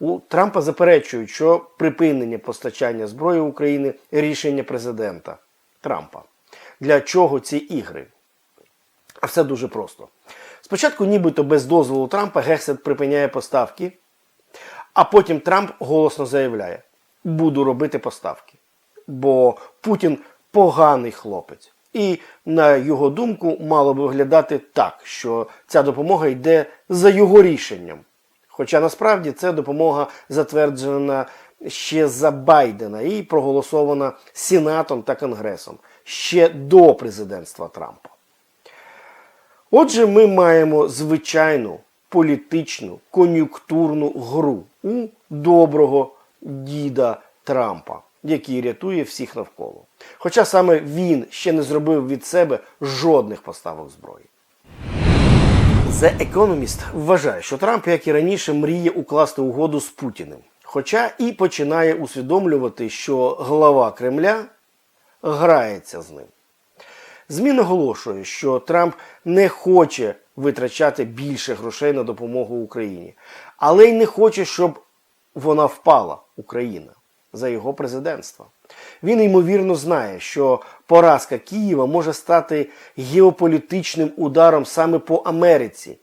У Трампа заперечують, що припинення постачання зброї України рішення президента Трампа. Для чого ці ігри? А все дуже просто. Спочатку, нібито без дозволу Трампа, Гексет припиняє поставки, а потім Трамп голосно заявляє: буду робити поставки. Бо Путін поганий хлопець. І, на його думку, мало би виглядати так, що ця допомога йде за його рішенням. Хоча насправді ця допомога затверджена ще за Байдена і проголосована Сенатом та Конгресом ще до президентства Трампа. Отже, ми маємо звичайну політичну кон'юнктурну гру у доброго діда Трампа, який рятує всіх навколо. Хоча саме він ще не зробив від себе жодних поставок зброї. The Economist вважає, що Трамп, як і раніше, мріє укласти угоду з Путіним. Хоча і починає усвідомлювати, що глава Кремля грається з ним. ЗМІ наголошує, що Трамп не хоче витрачати більше грошей на допомогу Україні, але й не хоче, щоб вона впала, Україна, за його президентства. Він ймовірно знає, що поразка Києва може стати геополітичним ударом саме по Америці,